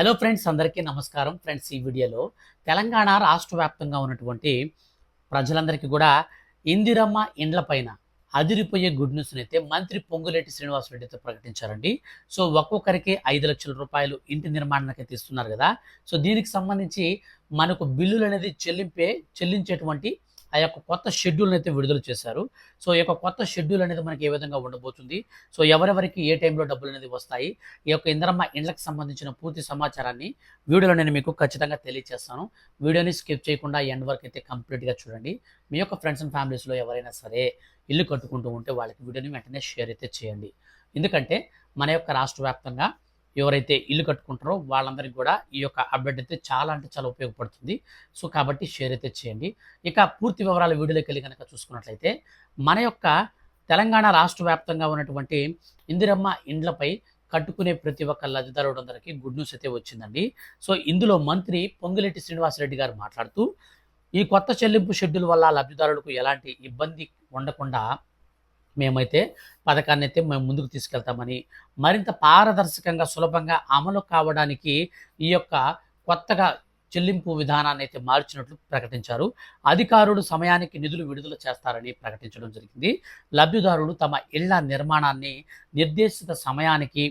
Hello friends అందరికీ నమస్కారం. Friends ఈ వీడియోలో తెలంగాణ రాష్ట్ర వ్యాప్తంగా ఉన్నటువంటి ప్రజలందరికీ కూడా ఇందిరమ్మ ఇండ్ల పైన అదిరిపోయే గుడ్ న్యూస్ని అయితే మంత్రి పొంగులేటి శ్రీనివాసరెడ్డి అయితే ప్రకటించారండి. సో ఒక్కొక్కరికి ఐదు లక్షల రూపాయలు ఇంటి నిర్మాణానికి అయితే ఇస్తున్నారు కదా. సో దీనికి సంబంధించి మనకు బిల్లులు అనేది చెల్లింపే చెల్లించేటువంటి ఆ యొక్క కొత్త షెడ్యూల్ని అయితే విడుదల చేశారు. సో ఈ యొక్క కొత్త షెడ్యూల్ అనేది మనకి ఏ విధంగా ఉండబోతుంది? సో ఎవరెవరికి ఏ టైంలో డబ్బులు అనేది వస్తాయి? ఈ యొక్క ఇంద్రమ్మ ఇండ్లకు సంబంధించిన పూర్తి సమాచారాన్ని వీడియోలో నేను మీకు ఖచ్చితంగా తెలియజేస్తాను వీడియోని స్కిప్ చేయకుండా ఎండ్ వరకు అయితే కంప్లీట్గా చూడండి. మీ యొక్క ఫ్రెండ్స్ అండ్ ఫ్యామిలీస్లో ఎవరైనా సరే ఇల్లు కట్టుకుంటూ ఉంటే వాళ్ళకి వీడియోని వెంటనే షేర్ అయితే చేయండి. ఎందుకంటే మన యొక్క రాష్ట్ర వ్యాప్తంగా ఎవరైతే ఇల్లు కట్టుకుంటారో వాళ్ళందరికీ కూడా ఈ యొక్క అప్డేట్ అయితే చాలా అంటే చాలా ఉపయోగపడుతుంది. సో కాబట్టి షేర్ అయితే చేయండి. ఇక పూర్తి వివరాలు వీడియోలోకి వెళ్ళి కనుక చూసుకున్నట్లయితే మన యొక్క తెలంగాణ రాష్ట్ర వ్యాప్తంగా ఉన్నటువంటి ఇందిరమ్మ ఇండ్లపై కట్టుకునే ప్రతి ఒక్క లబ్ధిదారుడందరికీ గుడ్ న్యూస్ అయితే వచ్చిందండి. సో ఇందులో మంత్రి పొంగులేటి శ్రీనివాసరెడ్డి గారు మాట్లాడుతూ ఈ కొత్త చెల్లింపు షెడ్యూల్ వల్ల లబ్ధిదారులకు ఎలాంటి ఇబ్బంది ఉండకుండా మేమైతే పథకాన్ని అయితే మేము ముందుకు తీసుకెళ్తామని మరింత పారదర్శకంగా సులభంగా అమలు కావడానికి ఈ యొక్క కొత్తగా చెల్లింపు విధానాన్ని అయితే మార్చినట్లు ప్రకటించారు. అధికారులు సమయానికి నిధులు విడుదల చేస్తారని ప్రకటించడం జరిగింది. లబ్ధిదారులు తమ ఇళ్ళ నిర్మాణాన్ని నిర్దేశిత సమయానికి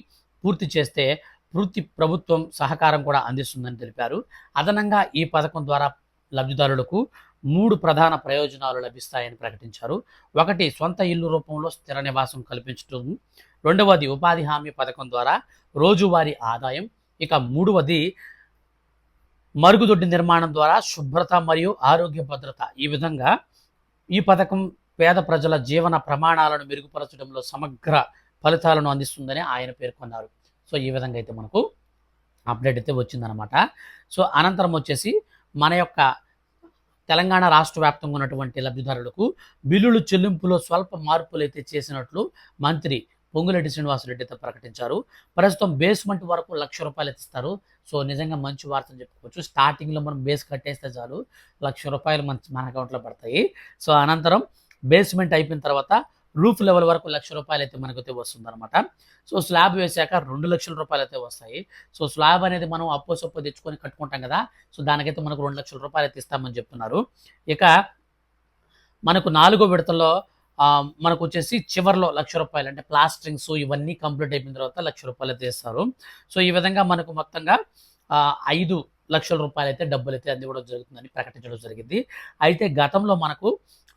పూర్తి చేస్తే పూర్తి ప్రభుత్వం సహకారం కూడా అందిస్తుందని తెలిపారు. అదనంగా ఈ పథకం ద్వారా లబ్ధిదారులకు మూడు ప్రధాన ప్రయోజనాలు లభిస్తాయని ప్రకటించారు. ఒకటి సొంత ఇల్లు రూపంలో స్థిర నివాసం కల్పించడం రెండవది ఉపాధి హామీ పథకం ద్వారా రోజువారీ ఆదాయం. ఇక మూడవది మరుగుదొడ్డి నిర్మాణం ద్వారా శుభ్రత మరియు ఆరోగ్య భద్రత. ఈ విధంగా ఈ పథకం పేద ప్రజల జీవన ప్రమాణాలను మెరుగుపరచడంలో సమగ్ర ఫలితాలను అందిస్తుందని ఆయన పేర్కొన్నారు. సో ఈ విధంగా అయితే మనకు అప్డేట్ అయితే వచ్చిందనమాట. సో అనంతరం వచ్చేసి మన యొక్క తెలంగాణ రాష్ట్ర వ్యాప్తంగా ఉన్నటువంటి లబ్ధిదారులకు బిల్లులు చెల్లింపులో స్వల్ప మార్పులు అయితే చేసినట్లు మంత్రి పొంగులెడ్డి శ్రీనివాసరెడ్డి అయితే ప్రకటించారు. ప్రస్తుతం బేస్మెంట్ వరకు లక్ష రూపాయలు ఇస్తారు. సో నిజంగా మంచి వార్త అని చెప్పుకోవచ్చు. స్టార్టింగ్లో మనం బేస్ కట్టేస్తే చాలు. లక్ష రూపాయలు మన మన అకౌంట్లో పడతాయి. సో అనంతరం బేస్మెంట్ అయిపోయిన తర్వాత రూఫ్ లెవెల్ వరకు లక్ష రూపాయలు అయితే మనకైతే వస్తుందన్నమాట. సో స్లాబ్ వేసాక రెండు లక్షల రూపాయలు అయితే వస్తాయి. సో స్లాబ్ అనేది మనం అప్పో సొప్పో తెచ్చుకొని కట్టుకుంటాం కదా సో దానికైతే మనకు రెండు లక్షల రూపాయలు అయితే ఇస్తామని చెప్తున్నారు. ఇక మనకు నాలుగో విడతలో మనకు వచ్చేసి చివర్లో లక్ష రూపాయలు అంటే ప్లాస్టరింగ్స్ ఇవన్నీ కంప్లీట్ అయిపోయిన తర్వాత లక్ష రూపాయలు అయితే ఇస్తారు. సో ఈ విధంగా మనకు మొత్తంగా ఐదు లక్షల రూపాయలు అయితే డబ్బులు అయితే అందివ్వడం జరుగుతుందని ప్రకటించడం జరిగింది. అయితే గతంలో మనకు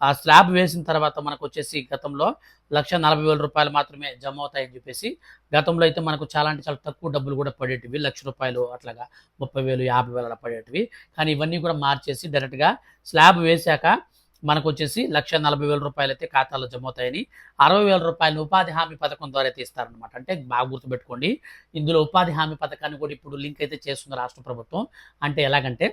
ఆ స్లాబ్ వేసిన తర్వాత మనకు వచ్చేసి గతంలో లక్ష నలభై వేల రూపాయలు మాత్రమే జమ అవుతాయని చెప్పేసి గతంలో అయితే మనకు చాలా అంటే చాలా తక్కువ డబ్బులు కూడా పడేటివి లక్ష రూపాయలు అట్లాగా ముప్పై వేలు యాభై వేలు అలా పడేటివి. కానీ ఇవన్నీ కూడా మార్చేసి డైరెక్ట్గా స్లాబ్ వేశాక మనకు వచ్చేసి లక్ష నలభై వేల రూపాయలు అయితే ఖాతాలో జమ అవుతాయని అరవై వేల రూపాయలు ఉపాధి హామీ పథకం ద్వారా అయితే ఇస్తారనమాట అంటే బాగా గుర్తుపెట్టుకోండి ఇందులో ఉపాధి హామీ పథకాన్ని కూడా ఇప్పుడు లింక్ అయితే చేస్తుంది రాష్ట్ర ప్రభుత్వం. అంటే ఎలాగంటే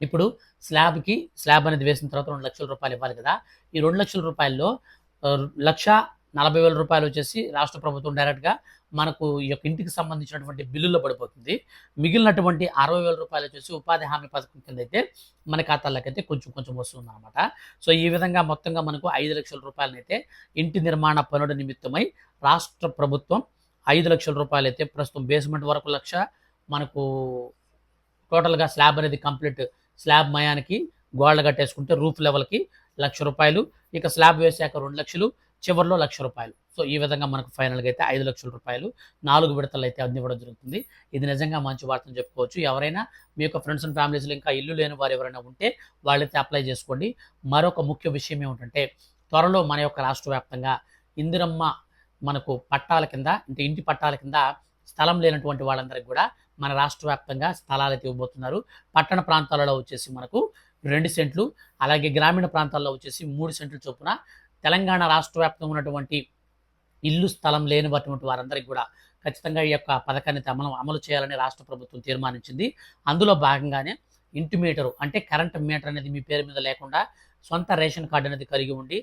ఇప్పుడు స్లాబ్కి స్లాబ్ అనేది వేసిన తర్వాత రెండు లక్షల రూపాయలు ఇవ్వాలి కదా. ఈ రెండు లక్షల రూపాయల్లో లక్ష నలభై వేల రూపాయలు వచ్చేసి రాష్ట్ర ప్రభుత్వం డైరెక్ట్గా మనకు ఈ యొక్క ఇంటికి సంబంధించినటువంటి బిల్లుల్లో పడిపోతుంది. మిగిలినటువంటి అరవై వేల రూపాయలు వచ్చేసి ఉపాధి హామీ పథకం కింద అయితే మన ఖాతాలకు అయితే కొంచెం కొంచెం వస్తుంది అనమాట సో ఈ విధంగా మొత్తంగా మనకు ఐదు లక్షల రూపాయలను అయితే ఇంటి నిర్మాణ పనుల నిమిత్తమై రాష్ట్ర ప్రభుత్వం ఐదు లక్షల రూపాయలు అయితే ప్రస్తుతం బేస్మెంట్ వరకు లక్ష మనకు టోటల్గా స్లాబ్ అనేది కంప్లీట్ స్లాబ్ మయానికి గోడలు కట్టేసుకుంటే రూఫ్ లెవెల్కి లక్ష రూపాయలు. ఇక స్లాబ్ వేసాక రెండు లక్షలు. చివరిలో లక్ష రూపాయలు. సో ఈ విధంగా మనకు ఫైనల్గా అయితే ఐదు లక్షల రూపాయలు నాలుగు విడతలు అయితే అందివ్వడం జరుగుతుంది. ఇది నిజంగా మంచి వార్తను చెప్పుకోవచ్చు. ఎవరైనా మీ యొక్క ఫ్రెండ్స్ అండ్ ఫ్యామిలీస్లో ఇంకా ఇల్లు లేని వారు ఎవరైనా ఉంటే వాళ్ళైతే అప్లై చేసుకోండి. మరొక ముఖ్య విషయం ఏమిటంటే త్వరలో మన యొక్క రాష్ట్ర వ్యాప్తంగా ఇందిరమ్మ మనకు పట్టాల కింద అంటే ఇంటి పట్టాల కింద స్థలం లేనటువంటి వాళ్ళందరికీ కూడా మన రాష్ట్ర వ్యాప్తంగా స్థలాలు అయితే ఇవ్వబోతున్నారు. పట్టణ ప్రాంతాలలో వచ్చేసి మనకు రెండు సెంట్లు అలాగే గ్రామీణ ప్రాంతాల్లో వచ్చేసి మూడు సెంట్లు చొప్పున తెలంగాణ రాష్ట్ర వ్యాప్తంగా ఉన్నటువంటి ఇల్లు స్థలం లేనివంటి వారందరికీ కూడా ఖచ్చితంగా ఈ యొక్క పథకాన్ని అమలు అమలు చేయాలని రాష్ట్ర ప్రభుత్వం తీర్మానించింది. అందులో భాగంగానే ఇంటి మీటరు అంటే కరెంట్ మీటర్ అనేది మీ పేరు మీద లేకుండా సొంత రేషన్ కార్డు అనేది కలిగి ఉండి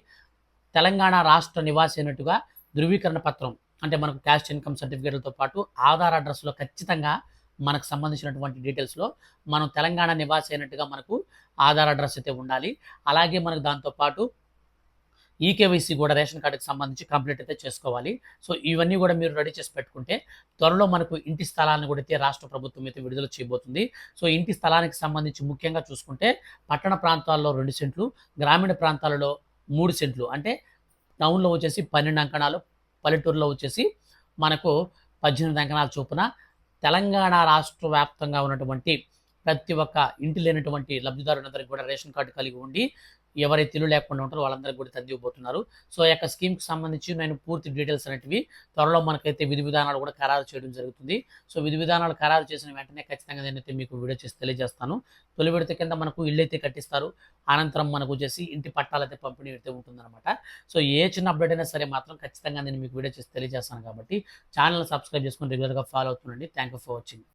తెలంగాణ రాష్ట్ర నివాసి అయినట్టుగా ధృవీకరణ పత్రం అంటే మనకు క్యాష్ ఇన్కమ్ సర్టిఫికేట్లతో పాటు ఆధార్ అడ్రస్లో ఖచ్చితంగా మనకు సంబంధించినటువంటి డీటెయిల్స్లో మనం తెలంగాణ నివాసి అయినట్టుగా మనకు ఆధార్ అడ్రస్ అయితే ఉండాలి. అలాగే మనకు దాంతోపాటు ఈకేవైసీ కూడా రేషన్ కార్డుకి సంబంధించి కంప్లీట్ అయితే చేసుకోవాలి. సో ఇవన్నీ కూడా మీరు రెడీ చేసి పెట్టుకుంటే త్వరలో మనకు ఇంటి స్థలాన్ని కూడా అయితే రాష్ట్ర ప్రభుత్వం అయితే విడుదల చేయబోతుంది. సో ఇంటి స్థలానికి సంబంధించి ముఖ్యంగా చూసుకుంటే పట్టణ ప్రాంతాల్లో రెండు సెంట్లు గ్రామీణ ప్రాంతాలలో మూడు సెంట్లు. అంటే టౌన్లో వచ్చేసి పన్నెండు అంకణాలు పల్లెటూరులో వచ్చేసి మనకు పద్దెనిమిది అంకణాల చొప్పున తెలంగాణ రాష్ట్ర వ్యాప్తంగా ఉన్నటువంటి ప్రతి ఒక్క ఇంటి లేనటువంటి లబ్ధిదారులందరికీ కూడా రేషన్ కార్డు కలిగి ఉండి ఎవరైతే ఇల్లు లేకుండా ఉంటారో వాళ్ళందరికీ కూడా తగ్గిపోతున్నారు. సో ఈ యొక్క స్కీమ్కి సంబంధించి నేను పూర్తి డీటెయిల్స్ అనేటివి త్వరలో మనకైతే విధి విధానాలు కూడా ఖరారు చేయడం జరుగుతుంది. సో విధి విధానాలు ఖరారు చేసిన వెంటనే ఖచ్చితంగా నేనైతే మీకు వీడియో చేసి తెలియజేస్తాను. తొలి విడత కింద మనకు ఇల్లు అయితే కట్టిస్తారు. అనంతరం మనకు వచ్చేసి ఇంటి పట్టాలు అయితే పంపిణీ అయితే ఉంటుందన్నమాట. సో ఏ చిన్న అప్డేట్ అయినా సరే మాత్రం ఖచ్చితంగా నేను మీకు వీడియో చేసి తెలియజేస్తాను కాబట్టి ఛానల్ సబ్స్క్రైబ్ చేసుకుని రెగ్యులర్గా follow అవుతుండండి. Thank you for watching.